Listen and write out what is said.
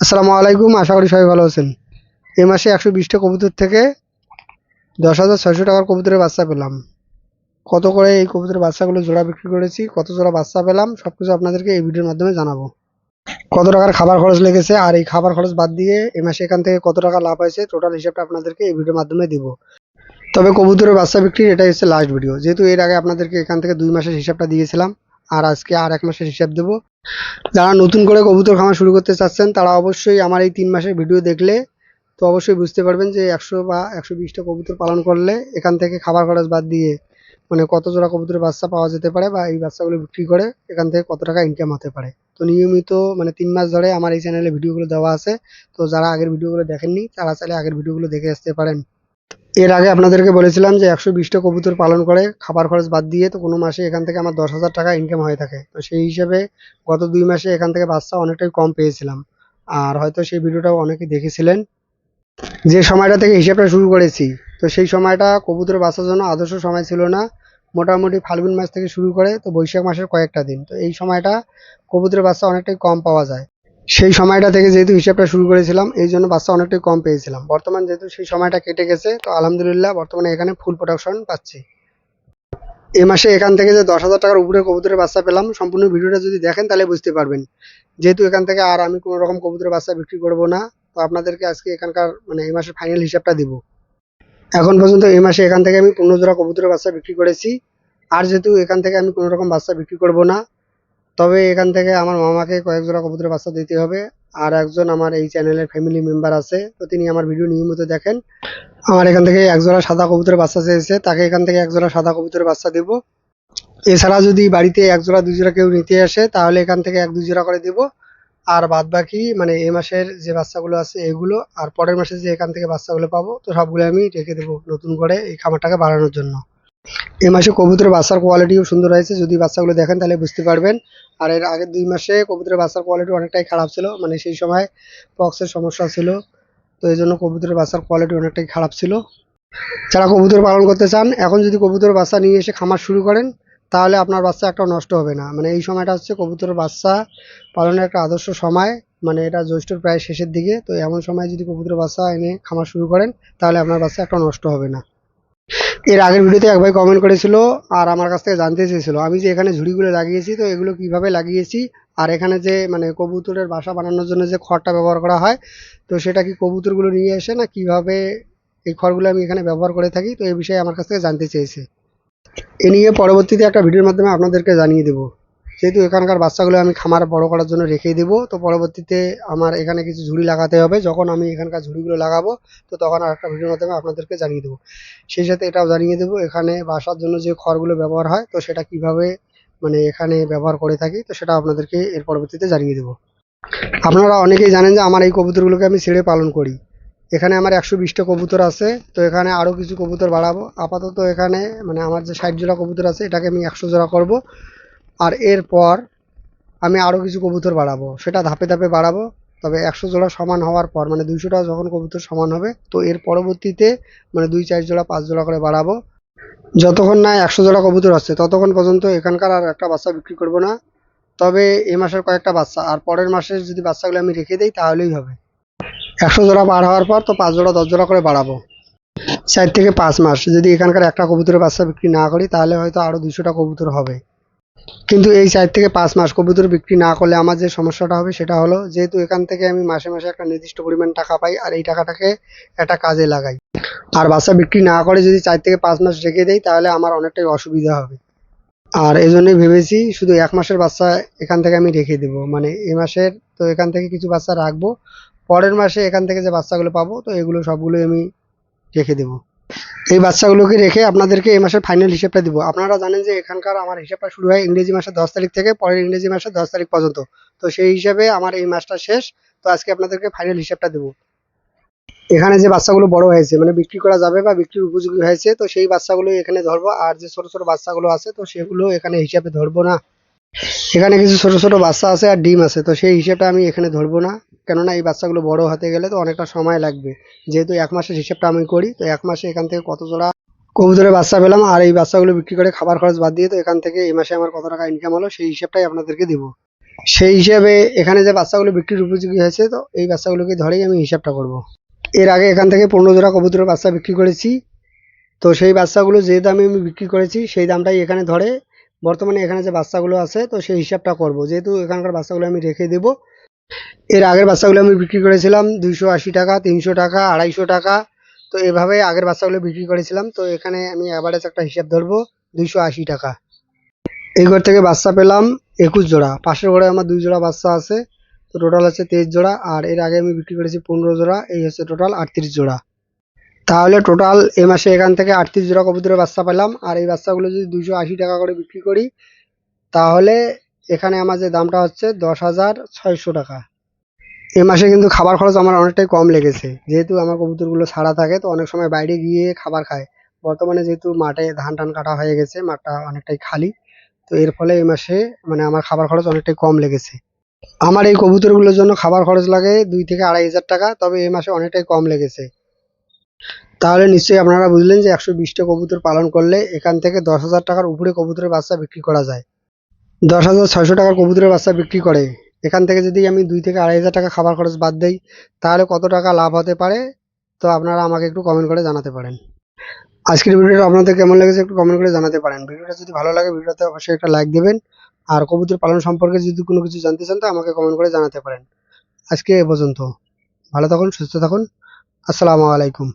আসসালামু আলাইকুম, আশা করি সবাই ভালো আছেন। এ মাসে একশো বিশটা কবুতর থেকে দশ হাজার ছয়শো টাকার কবুতরের বাচ্চা পেলাম। কত করে এই কবুতরের বাচ্চাগুলো জোড়া বিক্রি করেছি, কত জোড়া বাচ্চা পেলাম সব কিছু আপনাদেরকে এই ভিডিওর মাধ্যমে জানাব। কত টাকার খাবার খরচ লেগেছে, আর এই খাবার খরচ বাদ দিয়ে এ মাসে এখান থেকে কত টাকা লাভ হয়েছে টোটাল হিসাবটা আপনাদেরকে এই ভিডিওর মাধ্যমে দিব। তবে কবুতরের বাচ্চা বিক্রির এটাই হচ্ছে লাস্ট ভিডিও যেহেতু এর আগে আপনাদেরকে এখান থেকে দুই মাসের হিসাবটা দিয়েছিলাম, আর আজকে আর এক মাসের হিসাব দেবো। যারা নতুন করে কবুতর খামার শুরু করতে চাচ্ছেন, তারা অবশ্যই আমার এই তিন মাসের ভিডিও দেখলে তো অবশ্যই বুঝতে পারবেন যে একশো বা একশো বিশটা কবুতর পালন করলে এখান থেকে খাবার খরচ বাদ দিয়ে মানে কত জোড়া কবুতরের বাচ্চা পাওয়া যেতে পারে বা এই বাচ্চাগুলো বিক্রি করে এখান থেকে কত টাকা ইনকাম হতে পারে। তো নিয়মিত মানে তিন মাস ধরে আমার এই চ্যানেলে ভিডিওগুলো দেওয়া আছে। তো যারা আগের ভিডিওগুলো দেখেননি, তারা চাইলে আগের ভিডিওগুলো দেখে আসতে পারেন। এর আগে আপনাদেরকে বলেছিলাম যে একশো বিশটা কবুতর পালন করে, খাবার খরচ বাদ দিয়ে তো কোনো মাসে এখান থেকে আমার দশ হাজার টাকা ইনকাম হয়ে থাকে। তো সেই হিসাবে গত দুই মাসে এখান থেকে বাচ্চা অনেকটাই কম পেয়েছিলাম। আর হয়তো সেই ভিডিওটাও অনেকে দেখেছিলেন। যে সময়টা থেকে হিসাবটা শুরু করেছি, তো সেই সময়টা কবুতরের বাচ্চার জন্য আদর্শ সময় ছিল না। মোটামুটি ফাল্গুন মাস থেকে শুরু করে তো বৈশাখ মাসের কয়েকটা দিন। তো এই সময়টা কবুতরের বাচ্চা অনেকটাই কম পাওয়া যায়। সেই সময়টা থেকে যেহেতু হিসাবটা শুরু করেছিলাম, এই জন্য বাচ্চা অনেকটাই কম পেয়েছিলাম। বর্তমান যেহেতু সেই সময়টা কেটে গেছে, তো আলহামদুলিল্লাহ বর্তমানে এখানে ফুল প্রোডাকশন পাচ্ছি। এ মাসে এখান থেকে যে দশ হাজার টাকার উপরে কবুতরের বাচ্চা পেলাম, সম্পূর্ণ ভিডিওটা যদি দেখেন তাহলে বুঝতে পারবেন। যেহেতু এখান থেকে আর আমি কোনো রকম কবুতরের বাচ্চা বিক্রি করব না, তো আপনাদেরকে আজকে এখানকার মানে এই মাসের ফাইনাল হিসাবটা দিব। এখন পর্যন্ত এই মাসে এখান থেকে আমি পনেরো জোড়া কবুতরের বাচ্চা বিক্রি করেছি। আর যেহেতু এখান থেকে আমি কোনো রকম বাচ্চা বিক্রি করব না তবে এখান থেকে আমার মামাকে কয়েক জোড়া কবুতরের বাচ্চা দিতে হবে। আর একজন আমার এই চ্যানেলের ফ্যামিলি মেম্বার আছে, তো তিনি আমার ভিডিও নিয়মিত দেখেন। আমার এখান থেকে এক জোড়া সাদা কবুতরের বাচ্চা চেয়েছে, তাকে এখান থেকে এক জোড়া সাদা কবুতরের বাচ্চা দেব। এছাড়া যদি বাড়িতে এক জোড়া, দুই জোড়া কেউ নিতে আসে, তাহলে এখান থেকে এক, দুই জোড়া করে দেব। আর বাদ বাকি মানে এই মাসের যে বাচ্চাগুলো আছে, এগুলো, আর পরের মাসে যে এখান থেকে বাচ্চাগুলো পাবো, তো সবগুলো আমি রেখে দেবো নতুন করে এই খামারটাকে বাড়ানোর জন্য। এই মাসে কবুতরের বাচ্চার কোয়ালিটিও সুন্দর হয়েছে। যদি বাচ্চাগুলো দেখেন তাহলে বুঝতে পারবেন। আর এর আগের দুই মাসে কবুতরের বাচ্চার কোয়ালিটি অনেকটাই খারাপ ছিল। মানে সেই সময় পক্সের সমস্যা ছিল। তো এই জন্য কবুতরের বাচ্চার কোয়ালিটি অনেকটাই খারাপ ছিল। যারা কবুতর পালন করতে চান, এখন যদি কবুতর বাচ্চা নিয়ে এসে খামার শুরু করেন, তাহলে আপনার বাচ্চা একটা নষ্ট হবে না। মানে এই সময়টা হচ্ছে কবুতরের বাচ্চা পালনের একটা আদর্শ সময়। মানে এটা জ্যৈষ্ঠর প্রায় শেষের দিকে। তো এমন সময় যদি কবুতরের বাচ্চা এনে খামার শুরু করেন, তাহলে আপনার বাচ্চা একটা নষ্ট হবে না। এর আগের ভিডিওতে এক ভাই কমেন্ট করেছিল আর আমার কাছ থেকে জানতে চেয়েছিল। আমি যে এখানে ঝুড়িগুলো লাগিয়েছি, তো এগুলো কীভাবে লাগিয়েছি আর এখানে যে মানে কবুতরের বাসা বানানোর জন্য যে খড়টা ব্যবহার করা হয়, তো সেটা কি কবুতরগুলো নিয়ে এসে না কীভাবে এই খড়গুলো আমি এখানে ব্যবহার করে থাকি, তো এই বিষয়ে আমার কাছ থেকে জানতে চেয়েছে। এ নিয়ে পরবর্তীতে একটা ভিডিওর মাধ্যমে আপনাদেরকে জানিয়ে দেবো। যেহেতু এখানকার বাচ্চাগুলো আমি খামার বড় করার জন্য রেখে দেবো, তো পরবর্তীতে আমার এখানে কিছু ঝুড়ি লাগাতে হবে। যখন আমি এখানকার ঝুড়িগুলো লাগাবো, তো তখন আর একটা ভিডিওর মাধ্যমে আপনাদেরকে জানিয়ে দেবো। সেই সাথে এটাও জানিয়ে দেবো, এখানে বাসার জন্য যে খড়গুলো ব্যবহার হয়, তো সেটা কীভাবে মানে এখানে ব্যবহার করে থাকি, তো সেটা আপনাদেরকে এর পরবর্তীতে জানিয়ে দেবো। আপনারা অনেকেই জানেন যে আমার এই কবুতরগুলোকে আমি ছেড়ে পালন করি। এখানে আমার একশো বিশটা কবুতর আছে, তো এখানে আরও কিছু কবুতর বাড়াবো। আপাতত এখানে মানে আমার যে ষাট জোড়া কবুতর আছে, এটাকে আমি একশো জোড়া করব। আর এরপর আমি আরও কিছু কবুতর বাড়াবো। সেটা ধাপে ধাপে বাড়াবো, তবে একশো জোড়া সমান হওয়ার পর মানে দুইশোটা যখন কবুতর সমান হবে, তো এর পরবর্তীতে মানে দুই, চার জোড়া, পাঁচ জোড়া করে বাড়াবো। যতক্ষণ না একশো জোড়া কবুতর আছে ততক্ষণ পর্যন্ত এখানকার আর একটা বাচ্চা বিক্রি করব না। তবে এ মাসের কয়েকটা বাচ্চা, আর পরের মাসের যদি বাচ্চাগুলো আমি রেখে দিই, তাহলেই হবে। একশো জোড়া পার হওয়ার পর, তো পাঁচ জোড়া, দশ জোড়া করে বাড়াবো। চার থেকে পাঁচ মাস, যদি এখানকার একটা কবুতরের বাচ্চা বিক্রি না করি, তাহলে হয়তো আরও দুশোটা কবুতর হবে। কিন্তু এই চার থেকে পাঁচ মাস কবুতর বিক্রি না করলে আমার যে সমস্যাটা হবে সেটা হলো যেহেতু এখান থেকে আমি মাসে মাসে একটা নির্দিষ্ট পরিমাণ টাকা পাই আর এই টাকাটাকে একটা কাজে লাগাই। আর বাচ্চা বিক্রি না করে যদি চার থেকে পাঁচ মাস রেখে দেই তাহলে আমার অনেকটাই অসুবিধা হবে। আর এই জন্যই ভেবেছি শুধু এক মাসের বাচ্চা এখান থেকে আমি রেখে দেবো। মানে এই মাসের তো এখান থেকে কিছু বাচ্চা রাখব, পরের মাসে এখান থেকে যে বাচ্চাগুলো পাবো তো এগুলো সবগুলোই আমি রেখে দেবো। এই বাচ্চাগুলোকে রেখে আপনাদেরকে এই মাসের ফাইনাল হিসেবটা দিব। আপনারা জানেন যে এখানকার আমার হিসাবটা শুরু হয় ইংরেজি মাসের দশ তারিখ থেকে, পরের ইংরেজি মাসের দশ তারিখ পর্যন্ত। তো সেই হিসাবে আমার এই মাসটা শেষ। তো আজকে আপনাদেরকে ফাইনাল হিসাবটা দেবো। এখানে যে বাচ্চাগুলো বড় হয়েছে মানে বিক্রি করা যাবে বা বিক্রির উপযোগী হয়েছে, তো সেই বাচ্চাগুলো এখানে ধরবো। আর যে ছোট ছোট বাচ্চাগুলো আছে, তো সেগুলো এখানে হিসাবে ধরবো না। এখানে কিছু ছোট ছোট বাচ্চা আছে আর ডিম আছে, তো সেই হিসাবটা আমি এখানে ধরবো না। কেননা এই বাচ্চাগুলো বড় হতে গেলে তো অনেকটা সময় লাগবে। যেহেতু এক মাসের হিসাবটা আমি করি, তো এক মাসে এখান থেকে কত জোড়া কবুতরের বাচ্চা পেলাম আর এই বাচ্চাগুলো বিক্রি করে খাবার খরচ বাদ দিয়ে তো এখান থেকে এই মাসে আমার কত টাকা ইনকাম হলো সেই হিসাবটাই আপনাদেরকে দিব। সেই হিসাবে এখানে যে বাচ্চাগুলো বিক্রির উপযোগী হয়েছে, তো এই বাচ্চাগুলোকে ধরেই আমি হিসাবটা করব। এর আগে এখান থেকে পনেরো জোড়া কবুতরের বাচ্চা বিক্রি করেছি। তো সেই বাচ্চাগুলো যে দামে আমি বিক্রি করেছি, সেই দামটাই এখানে ধরে বর্তমানে এখানে যে বাচ্চাগুলো আছে, তো সেই হিসাবটা করব। যেহেতু এখানকার বাচ্চাগুলো আমি রেখে দেব এর আগের বাচ্চাগুলো আমি বিক্রি করেছিলাম দুইশো আশি টাকা, তিনশো টাকা, আড়াইশো টাকা। তো এভাবে আগের বাচ্চাগুলো বিক্রি করেছিলাম। তো এখানে আমি অ্যাভারেজ একটা হিসাব ধরবো, দুইশো আশি টাকা। এই ঘর থেকে বাচ্চা পেলাম একুশ জোড়া। পাশের ঘরে আমার দুই জোড়া বাচ্চা আছে। তো টোটাল হচ্ছে তেইশ জোড়া। আর এর আগে আমি বিক্রি করেছি পনেরো জোড়া। এই হচ্ছে টোটাল আটত্রিশ জোড়া। তাহলে টোটাল এ মাসে এখান থেকে আটত্রিশ জোড়া কবুতরের বাচ্চা পেলাম। আর এই বাচ্চাগুলো যদি দুইশো আশি টাকা করে বিক্রি করি, তাহলে এখানে আমার যে দামটা হচ্ছে দশ হাজার ছয়শো টাকা। এ মাসে কিন্তু খাবার খরচ আমার অনেকটাই কম লেগেছে। যেহেতু আমার কবুতরগুলো ছাড়া থাকে, তো অনেক সময় বাইরে গিয়ে খাবার খায়। বর্তমানে যেহেতু মাঠে ধান টান কাটা হয়ে গেছে, মাঠটা অনেকটাই খালি, তো এর ফলে এই মাসে মানে আমার খাবার খরচ অনেকটাই কম লেগেছে। আমার এই কবুতরগুলোর জন্য খাবার খরচ লাগে দুই থেকে আড়াই হাজার টাকা, তবে এই মাসে অনেকটাই কম লেগেছে। তাহলে নিশ্চয়ই আপনারা বুঝলেন যে একশো বিশটা কবুতর পালন করলে এখান থেকে দশ হাজার টাকার উপরে কবুতরের বাচ্চা বিক্রি করা যায়। দশ হাজার ছয়শো টাকার কবুতরের বাচ্চা বিক্রি করে। এখান থেকে যদি আমি দুই থেকে আড়াই হাজার টাকা খাবার খরচ বাদ দেই, তাহলে কত টাকা লাভ হতে পারে? তো আপনারা আমাকে একটু কমেন্ট করে জানাতে পারেন। আজকের ভিডিওটা আপনাদের কেমন লেগেছে একটু কমেন্ট করে জানাতে পারেন। ভিডিওটা যদি ভালো লাগে, ভিডিওতে অবশ্যই একটা লাইক দেবেন। আর কবুতর পালন সম্পর্কে যদি কোনো কিছু জানতে চান, তো আমাকে কমেন্ট করে জানাতে পারেন। আজকে এ পর্যন্ত। ভালো থাকুন, সুস্থ থাকুন। আসসালামু আলাইকুম।